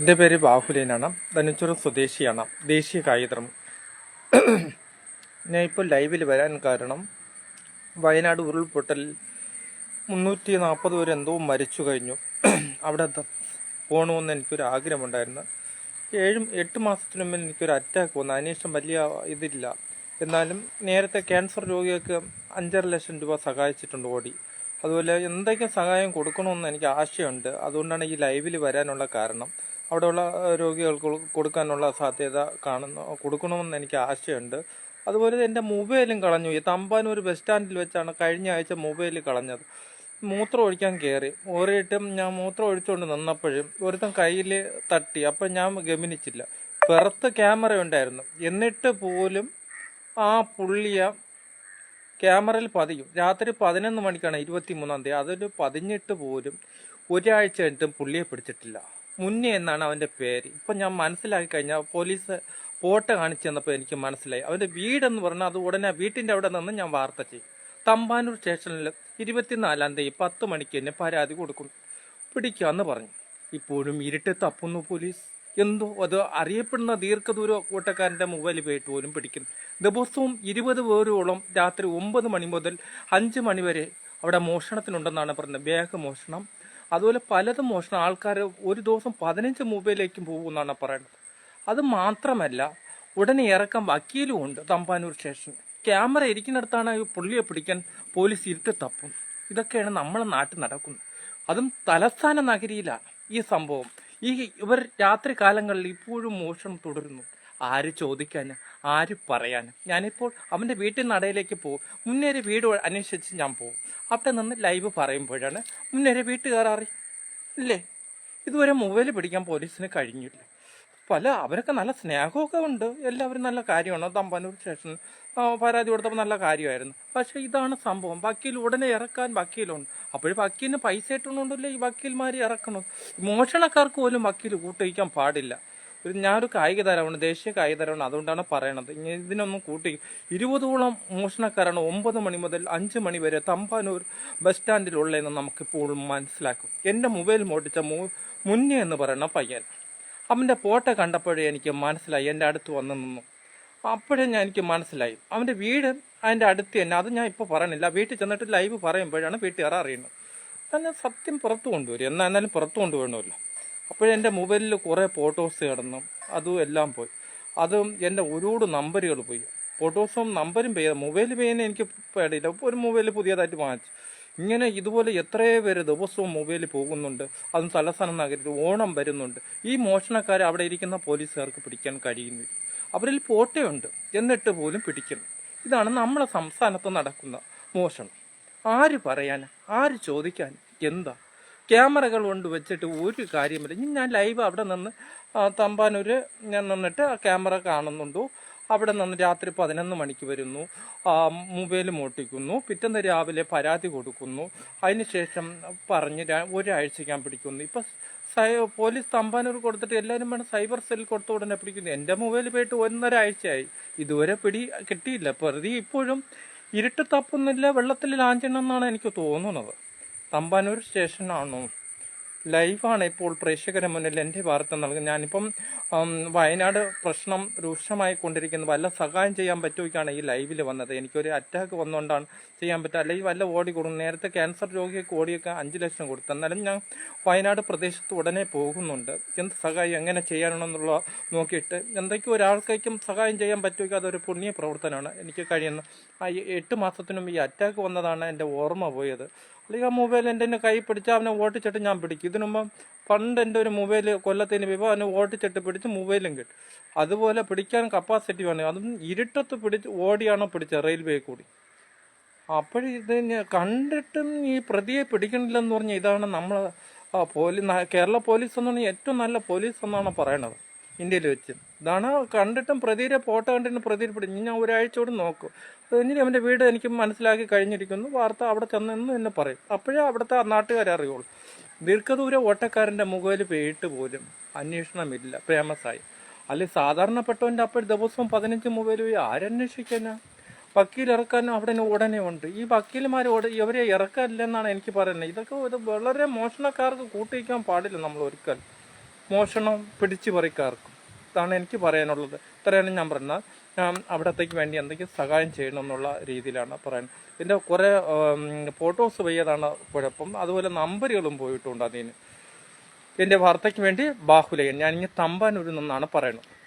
എന്റെ പേര് ബാഹുലേനാണ്. ധനുച്ചുറ സ്വദേശിയാണ്. ദേശീയ കായികം ഞാൻ ഇപ്പോൾ ലൈവിൽ വരാൻ കാരണം വയനാട് ഉരുൾപൊട്ടൽ മുന്നൂറ്റി നാൽപ്പത് പേര് എന്തോ മരിച്ചു കഴിഞ്ഞു. അവിടെ പോകണമെന്ന് എനിക്കൊരു ആഗ്രഹമുണ്ടായിരുന്നു. ഏഴും എട്ട് മാസത്തിനു മുമ്പ് എനിക്കൊരു അറ്റാക്ക് വന്നു. അതിനുശേഷം വലിയ ഇതില്ല. എന്നാലും നേരത്തെ ക്യാൻസർ രോഗികൾക്ക് അഞ്ചര ലക്ഷം രൂപ സഹായിച്ചിട്ടുണ്ട് ഓടി. അതുപോലെ എന്തൊക്കെ സഹായം കൊടുക്കണമെന്ന് എനിക്ക് ആശയമുണ്ട് അതുകൊണ്ടാണ് ഈ ലൈവിൽ വരാനുള്ള കാരണം. അവിടെയുള്ള രോഗികൾക്ക് കൊടുക്കാനുള്ള സാധ്യത കാണുന്നു കൊടുക്കണമെന്ന് എനിക്ക് ആശയമുണ്ട് അതുപോലെ എന്റെ മൊബൈലും കളഞ്ഞു. ഈ തമ്പാനൂർ ബസ് സ്റ്റാൻഡിൽ വെച്ചാണ് കഴിഞ്ഞ ആഴ്ച മൊബൈൽ കളഞ്ഞത്. മൂത്രം ഒഴിക്കാൻ കയറി. ഓരോട്ടും ഞാൻ മൂത്രം ഒഴിച്ചുകൊണ്ട് നിന്നപ്പോഴും ഒരുത്തൻ കയ്യിൽ തട്ടി. അപ്പം ഞാൻ ഗമനിച്ചില്ല. പുറത്ത് ക്യാമറ ഉണ്ടായിരുന്നു. എന്നിട്ട് പോലും ആ പുള്ളിയ ക്യാമറയിൽ പതിയും. രാത്രി പതിനൊന്ന് മണിക്കാണ് ഇരുപത്തി മൂന്നാം തീയതി. അതൊരു പതിഞ്ഞിട്ട് പോലും ഒരാഴ്ച കഴിഞ്ഞിട്ടും പുള്ളിയെ പിടിച്ചിട്ടില്ല. മുന്നേ എന്നാണ് അവന്റെ പേര്. ഇപ്പം ഞാൻ മനസ്സിലാക്കി കഴിഞ്ഞാൽ പോലീസ് ഫോട്ടോ കാണിച്ചു തന്നപ്പോൾ എനിക്ക് മനസ്സിലായി. അവന്റെ വീടെന്ന് പറഞ്ഞാൽ അത് ഉടനെ വീട്ടിന്റെ അവിടെ നിന്ന് ഞാൻ വാർത്ത ചെയ്യും. തമ്പാനൂർ സ്റ്റേഷനിൽ ഇരുപത്തിനാലാം തീയതി പത്ത് മണിക്ക് തന്നെ പരാതി കൊടുക്കുന്നു പിടിക്കാന്ന് പറഞ്ഞു. ഇപ്പോഴും ഇരുട്ട് തപ്പുന്നു പോലീസ്. എന്തോ അത് അറിയപ്പെടുന്ന ദീർഘദൂര കൂട്ടക്കാരന്റെ മൊബൈൽ പോയിട്ട് പോലും പിടിക്കുന്നു. ദിവസവും ഇരുപത് പേരോളം രാത്രി ഒമ്പത് മണി മുതൽ അഞ്ച് മണി വരെ അവിടെ മോഷണത്തിനുണ്ടെന്നാണ് പറഞ്ഞത്. ബാഗ് മോഷണം അതുപോലെ പലതും മോഷണം. ആൾക്കാർ ഒരു ദിവസം പതിനഞ്ച് മൊബൈലേക്കും പോകുമെന്നാണ് പറയുന്നത് അത് മാത്രമല്ല ഉടനെ ഇറക്കം വക്കീലും ഉണ്ട് തമ്പാനൂർ സ്റ്റേഷൻ ക്യാമറ ഇരിക്കുന്നിടത്താണ് ഈ പുള്ളിയെ പിടിക്കാൻ പോലീസ് ഇരുട്ട് തപ്പും ഇതൊക്കെയാണ് നമ്മളെ നാട്ടിൽ നടക്കുന്നത്. അതും തലസ്ഥാന നഗരിയിലാണ് ഈ സംഭവം. ഈ ഇവർ രാത്രി കാലങ്ങളിൽ ഇപ്പോഴും മോഷണം തുടരുന്നു. ആര് ചോദിക്കാൻ ആര് പറയാൻ ഞാനിപ്പോൾ അവന്റെ വീട്ടിൽ നടയിലേക്ക് പോകും. മുന്നേരെ വീട് അന്വേഷിച്ച് ഞാൻ പോകും. അവിടെ നിന്ന് ലൈവ് പറയുമ്പോഴാണ് മുന്നേറെ വീട്ടുകാരറി. ഇല്ലേ? ഇതുവരെ മൊബൈൽ പിടിക്കാൻ പോലീസിന് കഴിഞ്ഞില്ല പല അവരൊക്കെ നല്ല സ്നേഹമൊക്കെ ഉണ്ട്. എല്ലാവരും നല്ല കാര്യമാണ്? തമ്പാനൂർ സ്റ്റേഷനിൽ ആ, പരാതി കൊടുത്തപ്പോൾ നല്ല കാര്യമായിരുന്നു. പക്ഷേ ഇതാണ് സംഭവം. വക്കീൽ ഉടനെ ഇറക്കാൻ വക്കീലുണ്ട്. അപ്പോഴും വക്കീലിന് പൈസ ഇട്ടുകൊണ്ടല്ലേ ഈ വക്കീൽമാർ ഇറക്കണം മോഷണക്കാർക്ക് പോലും വക്കീൽ കൂട്ടിക്കാൻ പാടില്ല. ഒരു ഞാനൊരു കായിക താരമാണ് ദേശീയ കായിക താരമാണ് അതുകൊണ്ടാണ് പറയണത്. ഇതിനൊന്നും കൂട്ടി. ഇരുപതോളം മോഷണക്കാരാണ് ഒമ്പത് മണി മുതൽ അഞ്ച് മണി വരെ തമ്പാനൂർ ബസ് സ്റ്റാൻഡിലുള്ളതെന്ന് നമുക്കിപ്പോൾ മനസ്സിലാക്കും. എന്റെ മൊബൈൽ മോടിച്ച മുന്നേ എന്ന് പറയുന്ന പയ്യൻ. അവന്റെ ഫോട്ടോ കണ്ടപ്പോഴേ എനിക്ക് മനസ്സിലായി എന്റെ അടുത്ത് വന്നു നിന്നു. അപ്പോഴേ ഞാൻ എനിക്ക് മനസ്സിലായി. അവന്റെ വീട് അതിന്റെ അടുത്ത് തന്നെ. അത് ഞാൻ ഇപ്പോൾ പറയണില്ല വീട്ടിൽ ചെന്നിട്ട് ലൈവ് പറയുമ്പോഴാണ് വീട്ടുകാർ അറിയുന്നത്. തന്നെ സത്യം പുറത്തു കൊണ്ടുവരും. എന്നാൽ എന്നാലും പുറത്തു കൊണ്ടുവരണമല്ലോ അപ്പോഴെന്റെ മൊബൈലിൽ കുറേ ഫോട്ടോസ് കിടന്നു. അതും എല്ലാം പോയി. അതും എന്റെ ഒരുപാട് നമ്പറുകൾ പോയി. ഫോട്ടോസും നമ്പരും പോയി. മൊബൈൽ പോയതിന് എനിക്ക് പേടിയില്ല. ഒരു മൊബൈൽ പുതിയതായിട്ട് വാങ്ങിച്ചു. ഇങ്ങനെ ഇതുപോലെ എത്രയോ പേര് ദിവസവും മൊബൈലിൽ പോകുന്നുണ്ട്. അതും തലസ്ഥാനം നഗരത്തിൽ ഓണം വരുന്നുണ്ട്. ഈ മോഷണക്കാരെ അവിടെ ഇരിക്കുന്ന പോലീസുകാർക്ക് പിടിക്കാൻ കഴിയുന്നു അവരിൽ ഫോട്ടോയുണ്ട് എന്നിട്ട് പോലും പിടിക്കുന്നു. ഇതാണ് നമ്മളെ സംസ്ഥാനത്ത് നടക്കുന്ന മോഷണം. ആര് പറയാൻ ആര് ചോദിക്കാൻ? എന്താ? ക്യാമറകൾ കൊണ്ട് വെച്ചിട്ട് ഒരു കാര്യമില്ല. ഇനി ഞാൻ ലൈവ് അവിടെ നിന്ന് തമ്പാനൂർ ഞാൻ നിന്നിട്ട് ക്യാമറ കാണുന്നുണ്ടോ. അവിടെ നിന്ന് രാത്രി പതിനൊന്ന് മണിക്ക് വരുന്നു. മൊബൈൽ മോട്ടിക്കുന്നു. പിറ്റേന്ന് രാവിലെ പരാതി കൊടുക്കുന്നു. അതിനുശേഷം പറഞ്ഞ് ഒരാഴ്ചയ്ക്കാൻ പിടിക്കുന്നു. ഇപ്പം സൈ പോലീസ് തമ്പാനൂർ കൊടുത്തിട്ട് എല്ലാവരും വേണം സൈബർ സെല്ലിൽ കൊടുത്ത ഉടനെ പിടിക്കുന്നു. എന്റെ മൊബൈൽ പോയിട്ട് ഒന്നൊരാഴ്ചയായി. ഇതുവരെ പിടി കിട്ടിയില്ല. പ്രതി ഇപ്പോഴും ഇരുട്ട് തപ്പുന്നില്ല വെള്ളത്തിൽ ലാഞ്ചണമെന്നാണ് എനിക്ക് തോന്നുന്നത്. തമ്പാനൂർ സ്റ്റേഷനാണോ? ലൈവാണ് ഇപ്പോൾ പ്രേക്ഷകരെ മുന്നിൽ എന്റെ വാർത്ത നൽകുന്നത്. ഞാനിപ്പം വയനാട് പ്രശ്നം രൂക്ഷമായി കൊണ്ടിരിക്കുന്നത് വല്ല സഹായം ചെയ്യാൻ പറ്റുമൊക്കെയാണ് ഈ ലൈവിൽ വന്നത്. എനിക്കൊരു അറ്റാക്ക് വന്നുകൊണ്ടാണ് ചെയ്യാൻ പറ്റുക. അല്ലെങ്കിൽ വല്ല ഓടി കൊടുക്കും നേരത്തെ ക്യാൻസർ രോഗിയൊക്കെ ഓടിയൊക്കെ അഞ്ച് ലക്ഷം കൊടുത്തു. എന്നാലും ഞാൻ വയനാട് പ്രദേശത്ത് ഉടനെ പോകുന്നുണ്ട്. എന്ത് സഹായം എങ്ങനെ ചെയ്യണമെന്നുള്ള നോക്കിയിട്ട് എന്തൊക്കെ ഒരാൾക്കും സഹായം ചെയ്യാൻ പറ്റുമെങ്കിൽ അതൊരു പുണ്യ പ്രവർത്തനമാണ്. എനിക്ക് കഴിയുന്ന ആ എട്ട് മാസത്തിനും ഈ അറ്റാക്ക് വന്നതാണ് എന്റെ ഓർമ്മ പോയത്. അല്ലെങ്കിൽ ആ മൊബൈൽ എന്റെ തന്നെ കൈ പിടിച്ച് അവനെ ഓട്ടിച്ചിട്ട് ഞാൻ പിടിക്കും. ഇതിനു പണ്ട് എന്റെ ഒരു മൊബൈൽ കൊല്ലത്തിന് പോയപ്പോൾ അവനെ ഓട്ടിച്ചിട്ട് പിടിച്ച് മൊബൈലും കിട്ടും. അതുപോലെ പിടിക്കാൻ കപ്പാസിറ്റി വേണം. അതും ഇരുട്ടത്ത് പിടിച്ച് ഓടിയാണോ പിടിച്ചത് റെയിൽവേ കൂടി. അപ്പോഴിത് കണ്ടിട്ടും ഈ പ്രതിയെ പിടിക്കണില്ലെന്ന് പറഞ്ഞാൽ ഇതാണ് നമ്മൾ പോലീസ് കേരള പോലീസ് എന്ന് പറഞ്ഞാൽ ഏറ്റവും നല്ല പോലീസ് എന്നാണ് പറയണത്. ഇന്ത്യയിൽ വെച്ച്. ഇതാണ് കണ്ടിട്ടും പ്രതിയുടെ ഫോട്ടോ കണ്ടിട്ട് പ്രതിയിൽ പിടിക്കും ഞാൻ ഒരാഴ്ചയോട് നോക്കും. എന്നിട്ട് അവന്റെ വീട് എനിക്ക് മനസ്സിലാക്കി കഴിഞ്ഞിരിക്കുന്നു. വാർത്ത അവിടെ ചെന്നെന്ന് എന്നെ പറയും. അപ്പോഴേ അവിടുത്തെ നാട്ടുകാരെ അറിയുള്ളൂ. ദീർഘദൂര ഓട്ടക്കാരന്റെ മുകളിൽ പേയിട്ട് പോലും അന്വേഷണമില്ല. ഫേമസായി. അല്ലെ സാധാരണപ്പെട്ടവന്റെ അപ്പോൾ ദിവസവും പതിനഞ്ച് മൊബൈൽ പോയി ആരന്വേഷിക്കാനാ? വക്കീൽ ഇറക്കാനും അവിടെ ഉടനെ ഉണ്ട് ഈ വക്കീൽമാർ ഇവരെ ഇറക്കാനില്ലെന്നാണ് എനിക്ക് പറയുന്നത്. ഇതൊക്കെ ഇത് വളരെ മോഷണക്കാർക്ക് കൂട്ടിക്കാൻ പാടില്ല നമ്മൾ ഒരിക്കൽ മോഷണം പിടിച്ചു പറിക്കാർക്കും. ഇതാണ് എനിക്ക് പറയാനുള്ളത്. ഇത്രയാണ് ഞാൻ പറഞ്ഞത്. ഞാൻ അവിടത്തേക്ക് വേണ്ടി എന്തെങ്കിലും സഹായം ചെയ്യണം എന്നുള്ള രീതിയിലാണ് പറയുന്നത് ഇതിന്റെ കുറേ ഫോട്ടോസ് പോയതാണ് കുഴപ്പം. അതുപോലെ നമ്പറുകളും പോയിട്ടുണ്ട് അതിന്. എന്റെ വാർത്തയ്ക്ക് വേണ്ടി ബാഹുലയൻ ഞാനിങ്ങനെ തമ്പാനൂരിൽ നിന്നാണ് പറയുന്നത്.